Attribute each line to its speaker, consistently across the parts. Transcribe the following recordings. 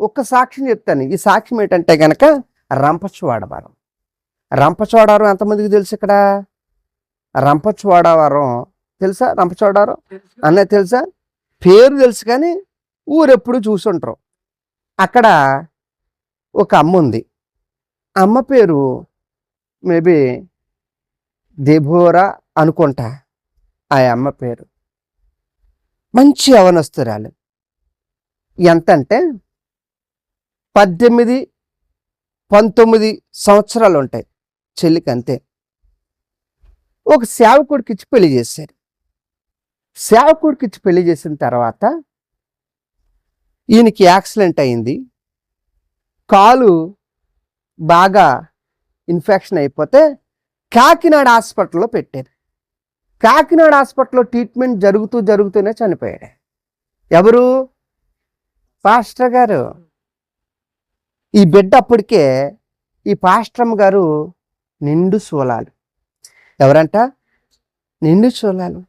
Speaker 1: ఒక్క సాక్ష్యం చెప్తాను. ఈ సాక్ష్యం ఏంటంటే గనక రంపచోడవరం రంపచోడవరం ఎంతమందికి తెలుసు ఇక్కడ? రంపచోడవరం తెలుసా? రంపచోడవరం అన్నది తెలుసా. పేరు తెలుసు కానీ ఊరెప్పుడు చూసుంటారు. అక్కడ ఒక అమ్మ ఉంది. అమ్మ పేరు మేబీ దేబోరా అనుకుంటా. ఆ అమ్మ పేరు. మంచి యవనస్తురాలు. ఎంత అంటే పద్దెనిమిది పంతొమ్మిది సంవత్సరాలు ఉంటాయి చెల్లికి అంతే ఒక సేవకుడికి ఇచ్చి పెళ్ళి చేశారు. సేవకుడికి ఇచ్చి పెళ్ళి చేసిన తర్వాత ఈయనకి యాక్సిడెంట్ అయింది. కాలు బాగా ఇన్ఫెక్షన్ అయిపోతే కాకినాడ హాస్పిటల్లో పెట్టారు. కాకినాడ హాస్పిటల్లో ట్రీట్మెంట్ జరుగుతూ జరుగుతూనే చనిపోయాడు. ఎవరు? పాస్టర్ గారు. ఈ బిడ్డ అప్పటికే ఈ పాస్టమ్ గారు నిండు సోలాలు. ఎవరంట? నిండు సోలాలు.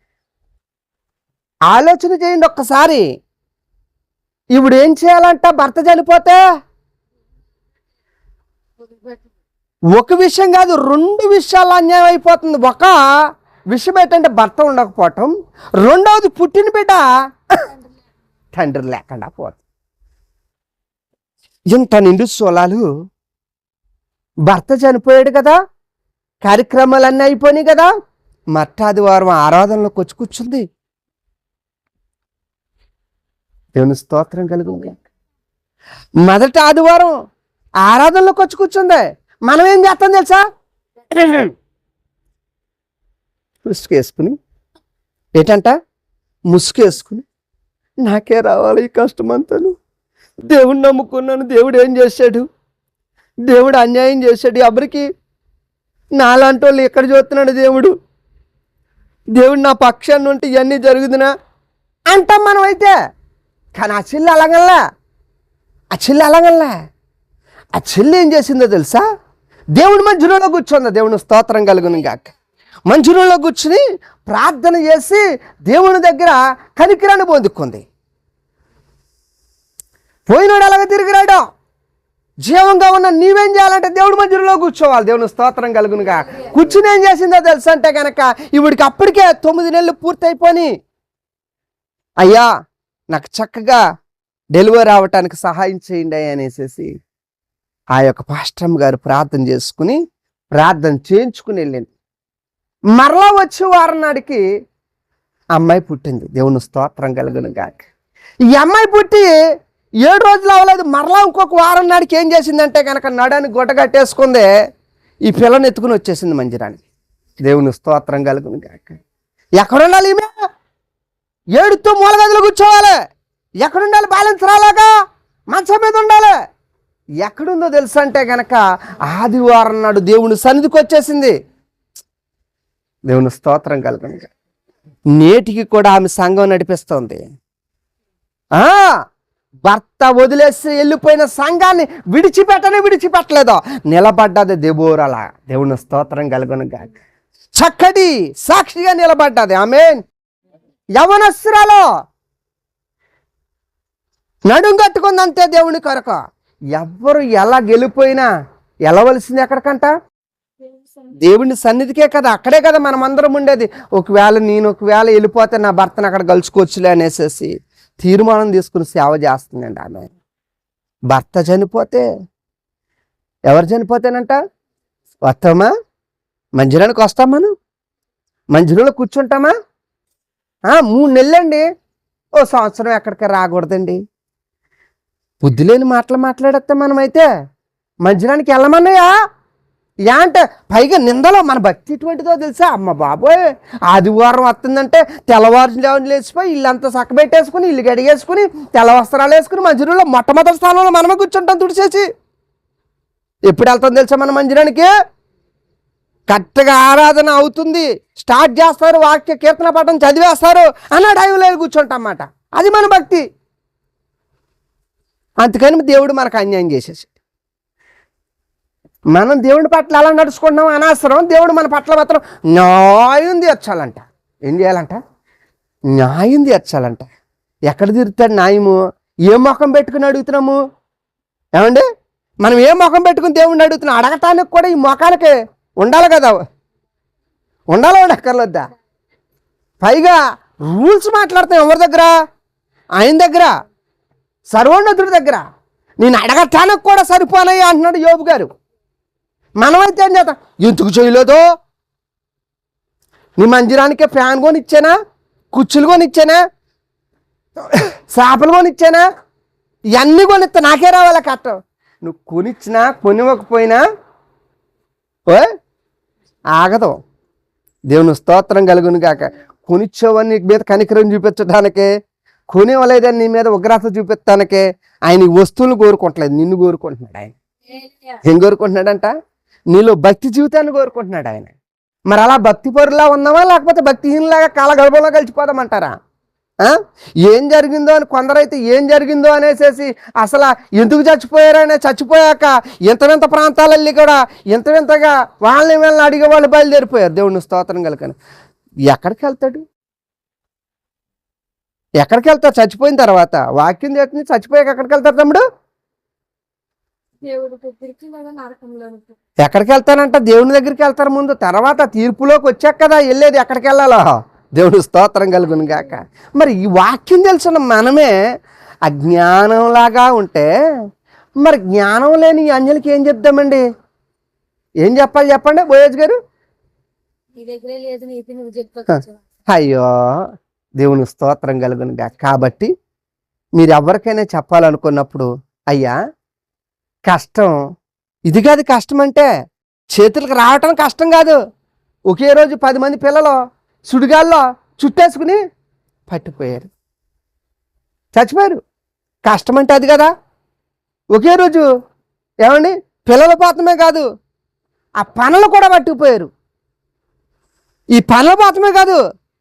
Speaker 1: ఆలోచన చేయండి ఒక్కసారి. ఇప్పుడు ఏం చేయాలంట? భర్త చనిపోతే? ఒక విషయం కాదు రెండు విషయాలు అన్యాయం అయిపోతుంది. ఒక విషయం ఏంటంటే భర్త ఉండకపోవటం. రెండవది పుట్టిన బిడ్డ తండ్రి లేకుండా పోతుంది. ఇంత నిండు సోలాలు. భర్త చనిపోయాడు కదా కార్యక్రమాలన్నీ అయిపోయినాయి కదా మట్టాదివారం ఆరాధనలోకి వచ్చి కూర్చుంది. దేవుని స్తోత్రం కలుగు మొదటి ఆదివారం ఆరాధనలోకి వచ్చి కూర్చుంది. మనం ఏం చేస్తాం తెలుసా? ముసుగు వేసుకుని. ఏంటంట? ముసుగు వేసుకుని. నాకే రావాలి ఈ కష్టం అంతాను దేవుడిని నమ్ముకున్నాను దేవుడు ఏం చేశాడు? దేవుడు అన్యాయం చేశాడు. ఎవరికి? నాలాంటి వాళ్ళు ఎక్కడ చూస్తున్నాడు దేవుడు? దేవుడు నా పక్షాన్ని ఉంటే ఇవన్నీ జరుగుతున్నా అంటాం మనం అయితే కానీ ఆ చెల్లి అలాగల్లా ఆ చెల్లి అలాగల్లా ఆ చెల్లి ఏం చేసిందో తెలుసా? దేవుడి మంజులలో కూర్చుందా. దేవుని స్తోత్రం కలుగును గాక. మంజులలో కూర్చుని ప్రార్థన చేసి దేవుని దగ్గర కనికిరాన్ని పొందుకుంది. పోయినాడు అలాగ తిరిగిరాడు. జీవంగా ఉన్న నీవేం చేయాలంటే దేవుడి మధ్యలో కూర్చోవాలి. దేవుని స్తోత్రం కలుగునుగా. కూర్చుని ఏం చేసిందో తెలుసు అంటే కనుక ఇవిడికి అప్పటికే తొమ్మిది నెలలు పూర్తయిపోని. అయ్యా నాకు చక్కగా డెలివరీ అవ్వటానికి సహాయం చేయండి అనేసి ఆ యొక్క పాస్టమ్ గారు ప్రార్థన చేసుకుని ప్రార్థన చేయించుకుని వెళ్ళింది. మరలా వచ్చే వారం నాడికి అమ్మాయి పుట్టింది. దేవుని స్తోత్రం కలుగును గాక ఈ అమ్మాయి పుట్టి ఏడు రోజులు అవ్వలేదు. మరలా ఇంకొక వారం నాడికి ఏం చేసిందంటే కనుక నడని గుడ్డ కట్టేసుకుంది ఈ పిల్లని ఎత్తుకుని వచ్చేసింది మంజిరానికి దేవుని స్తోత్రం కలుగుని కాక ఎక్కడుండాలి ఈమె? ఏడుతో మూల గదిలో కూర్చోవాలి. ఎక్కడుండాలి బ్యాలెన్స్ రాలాగా మంచం మీద ఉండాలి. ఎక్కడుందో తెలుసు అంటే గనక ఆదివారం నాడు దేవుని సన్నిధికి వచ్చేసింది. దేవుని స్తోత్రం కలుగును నేటికి కూడా ఆమె సంఘం నడిపిస్తోంది. భర్త వదిలేసి వెళ్ళిపోయిన సంఘాన్ని విడిచిపెట్టని విడిచిపెట్టలేదో. నిలబడ్డది దెబోరల దేవుని స్తోత్రం కలుగును చక్కటి సాక్షిగా నిలబడ్డది. ఆమె యవనస్త్రాలో నడుం కట్టుకుందంతే దేవుని కొరకు. ఎవ్వరు ఎలా గెలిపోయినా వెళ్ళవలసింది ఎక్కడికంట? దేవుని సన్నిధికే కదా. అక్కడే కదా మనం అందరం ఉండేది. ఒకవేళ నేను ఒకవేళ వెళ్ళిపోతే నా భర్తను అక్కడ కలుసుకోవచ్చులే అనేసి తీర్మానం తీసుకుని సేవ చేస్తుందండి ఆమె. భర్త చనిపోతే ఎవరు చనిపోతేనంట వస్తామా? మంజురానికి వస్తాం మనం? మంజులలో కూర్చుంటామా? మూడు నెలలండి. ఓ సంవత్సరం ఎక్కడికి రాకూడదండి. బుద్ధి లేని మాటలు మాట్లాడేస్తాం మనమైతే. మంజురానికి వెళ్ళమన్నాయా యా అంటే పైగా నిందలో మన భక్తి ఎటువంటిదో తెలుసా? అమ్మ బాబోయ్! ఆదివారం వస్తుందంటే తెల్లవారు లేచిపోయి ఇల్లంతా చక్కబెట్టేసుకుని ఇల్లు గడిగేసుకుని తెల్ల వస్త్రాలు వేసుకుని మంజురులో మొట్టమొదటి స్థానంలో మనమే కూర్చుంటాం తుడిచేసి. ఎప్పుడు వెళ్తాం తెలుసా మన మందిరానికి కరెక్ట్గా ఆరాధన అవుతుంది. స్టార్ట్ చేస్తారు వాక్య కీర్తన పాఠం చదివేస్తారు అన్న టైంలో కూర్చుంటాం అన్నమాట. అది మన భక్తి. అందుకని దేవుడు మనకు అన్యాయం చేసేసి. మనం దేవుడి పట్ల ఎలా నడుచుకుంటున్నాం అనవసరం దేవుడు మన పట్ల మాత్రం న్యాయం తీర్చాలంట. ఏం చేయాలంట? న్యాయం తీర్చాలంట. ఎక్కడ తీరుతాడు న్యాయము? ఏ ముఖం పెట్టుకుని అడుగుతున్నాము? ఏమండి? మనం ఏ ముఖం పెట్టుకుని దేవుడిని అడుగుతున్నాం? అడగటానికి కూడా ఈ ముఖానికి ఉండాలి కదా. ఉండాలా ఉండక్కర్లేద్దా పైగా రూల్స్ మాట్లాడతాం ఎవరి దగ్గర? ఆయన దగ్గర. సర్వోన్నతుడి దగ్గర. నేను అడగటానికి కూడా సరిపోనయ్యా అంటున్నాడు యోబు గారు. మనమైతే ఏం చేద్దాం? ఎందుకు చేయలేదో? నీ మందిరానికే ఫ్యాన్ కొని ఇచ్చానా కుర్చీలు కొని ఇచ్చానా చేపలు కొని ఇచ్చానా ఇవన్నీ కొనిస్తా నాకే రావాలా కట్టం? నువ్వు కొనిచ్చినా కొనివ్వకపోయినా ఓ ఆగదు. దేవుని స్తోత్రం కలుగును గాక. కొనిచ్చేవని నీ మీద కనికరం చూపించడానికే కొనివ్వలేదని నీ మీద ఉగ్రత చూపించడానికే ఆయన వస్తువులు కోరుకుంటలేదు. నిన్ను కోరుకుంటున్నాడు ఆయన. ఏం కోరుకుంటున్నాడంట? నీలో భక్తి జీవితాన్ని కోరుకుంటున్నాడు ఆయన. మరి అలా భక్తి పరులా ఉన్నావా? లేకపోతే భక్తిహీనలాగా కాలగర్భంలో కలిసిపోదామంటారా? ఏం జరిగిందో అని కొందరైతే ఏం జరిగిందో అనేసేసి అసలు ఎందుకు చచ్చిపోయారనే చచ్చిపోయాక ఇంత వింత ప్రాంతాలల్లి కూడా ఇంత వింతగా వాళ్ళని వీళ్ళని అడిగే వాళ్ళు బయలుదేరిపోయారు. దేవుడిని స్తోత్రం కలకని ఎక్కడికి వెళ్తాడు? ఎక్కడికి వెళ్తారు చచ్చిపోయిన తర్వాత వాక్యం చేస్తుంది చచ్చిపోయాక ఎక్కడికి వెళ్తారు తమ్ముడు?
Speaker 2: దేవుడి దగ్గరికి లేదా నరకంలోనికి.
Speaker 1: ఎక్కడికి వెళ్తానంట? దేవుని దగ్గరికి వెళ్తారు ముందు. తర్వాత తీర్పులోకి వచ్చాక కదా వెళ్ళేది. ఎక్కడికి వెళ్ళాలో? దేవుడు స్తోత్రం కలుగును గాక. మరి ఈ వాక్యం తెలిసిన మనమే అజ్ఞానంలాగా ఉంటే మరి జ్ఞానం లేని అంజలికి ఏం చెప్దామండి ఏం చెప్పాలి చెప్పండి? బోయేజ్ గారు? అయ్యో దేవుని స్తోత్రం కలుగును గాక. కాబట్టి మీరు ఎవరికైనా చెప్పాలనుకున్నప్పుడు అయ్యా కష్టం. ఇది కాదు కష్టం అంటే చేతులకు రావటం కష్టం కాదు. ఒకే రోజు పది మంది పిల్లలు సుడిగాల్లో చుట్టేసుకుని పట్టిపోయారు చచ్చిపోయారు. కష్టం అంటే అది కదా. ఒకే రోజు ఏమండి? పిల్లల పోతమే కాదు. ఆ పనులు కూడా పట్టుకుపోయారు. ఈ పనుల పోతమే కాదు.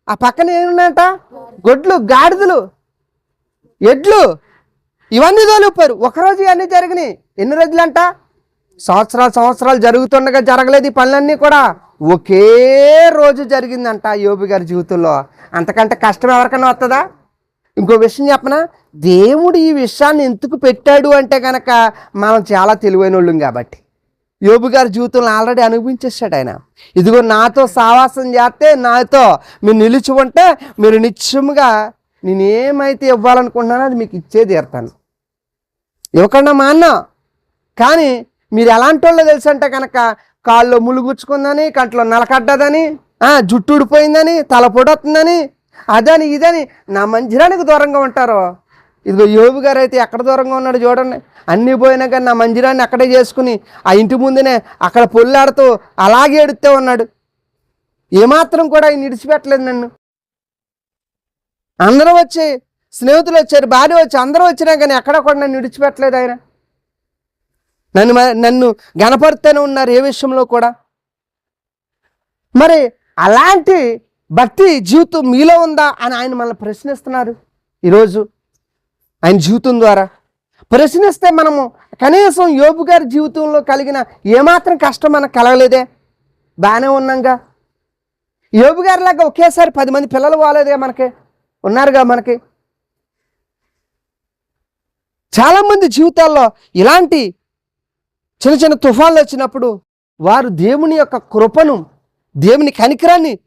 Speaker 1: ఆ పక్కన ఏమున్నాయంట? గొడ్లు గాడిదలు ఎడ్లు. ఇవన్నీ తోలిపోయారు ఒకరోజు ఇవన్నీ జరిగినాయి. ఎన్ని రోజులంట? సంవత్సరాలు సంవత్సరాలు జరుగుతుండగా జరగలేదు ఈ పనులన్నీ కూడా. ఒకే రోజు జరిగిందంట యోబి గారి జీవితంలో. అంతకంటే కష్టం ఎవరికైనా వస్తుందా ఇంకో విషయం చెప్పనా? దేవుడు ఈ విషయాన్ని ఎందుకు పెట్టాడు అంటే కనుక మనం చాలా తెలివైన వాళ్ళం కాబట్టి. యోబు గారి జీవితంలో ఆల్రెడీ అనుభవించేసాడు ఆయన. ఇదిగో నాతో సావాసం చేస్తే నాతో మీరు నిలిచి ఉంటే మీరు నిత్యముగా నేనేమైతే ఇవ్వాలనుకుంటున్నానో అది మీకు ఇచ్చే తీరుతాను. ఇవ్వకుండా మా అన్న. కానీ మీరు ఎలాంటి వాళ్ళో తెలుసంటే కనుక కాళ్ళు ములుగుచ్చుకుందని కంట్లో నలకడ్డదని ఆ, జుట్టు ఊడిపోయిందని తల పొడొస్తుందని అదని ఇదని నా మంజిరానికి దూరంగా ఉంటారు? ఇదిగో యోబు గారు అయితే ఎక్కడ దూరంగా ఉన్నాడు చూడండి. అన్నీ పోయినా కానీ నా మంజిరాన్ని అక్కడే చేసుకుని ఆ ఇంటి ముందునే అక్కడ పొల్లాడుతూ అలాగే ఎడుతూ ఉన్నాడు. ఏమాత్రం కూడా ఆయన ఇడిచిపెట్టలేదు నన్ను. అందరూ వచ్చి స్నేహితులు వచ్చారు భార్య వచ్చి అందరూ వచ్చినా కానీ ఎక్కడ కూడా నన్ను విడిచిపెట్టలేదు ఆయన. నన్ను నన్ను గనపడుతూనే ఉన్నారు ఏ విషయంలో కూడా. మరి అలాంటి భక్తి జీవితం మీలో ఉందా అని ఆయన మనల్ని ప్రశ్నిస్తున్నారు ఈరోజు. ఆయన జీవితం ద్వారా. ప్రశ్నిస్తే మనము కనీసం యోబు గారి జీవితంలో కలిగిన ఏమాత్రం కష్టం మనకు కలగలేదే. బాగానే ఉన్నాంగా. యోబు గారిలాగా ఒకేసారి పది మంది పిల్లలు పోలేదే మనకి. ఉన్నారుగా మనకి. చాలామంది జీవితాల్లో ఇలాంటి చిన్న చిన్న తుఫాన్లు వచ్చినప్పుడు వారు దేవుని యొక్క కృపను దేవుని కనికరాన్ని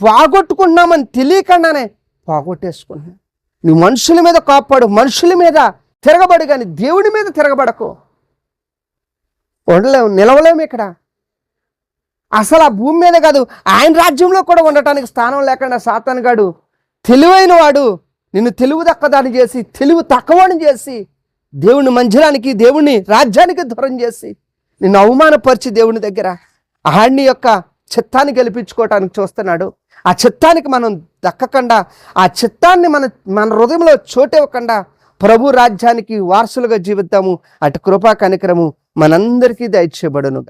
Speaker 1: పోగొట్టుకుంటున్నామని తెలియకుండానే పోగొట్టేసుకుంటున్నాం నువ్వు మనుషుల మీద కాపాడు మనుషుల మీద తిరగబడు కానీ దేవుడి మీద తిరగబడకు. ఉండలేము నిలవలేము ఇక్కడ. అసలు ఆ భూమి మీద కాదు ఆయన రాజ్యంలో కూడా ఉండటానికి స్థానం లేకుండా సాతానుగాడు తెలివైన వాడు నిన్ను తెలివి దక్కదాన్ని చేసి తెలివి తక్కువని చేసి దేవుని మందిరానికి దేవుని రాజ్యానికి దూరం చేసి నిన్ను అవమానపరిచి దేవుని దగ్గర ఆడిని యొక్క చిత్తాన్ని గెలిపించుకోవటానికి చూస్తున్నాడు. ఆ చిత్తానికి మనం దక్కకుండా ఆ చిత్తాన్ని మన మన హృదయంలో చోటివ్వకుండా ప్రభు రాజ్యానికి వారసులుగా జీవిద్దాము. అటు కృపా కనికరము మనందరికీ దయచేయబడును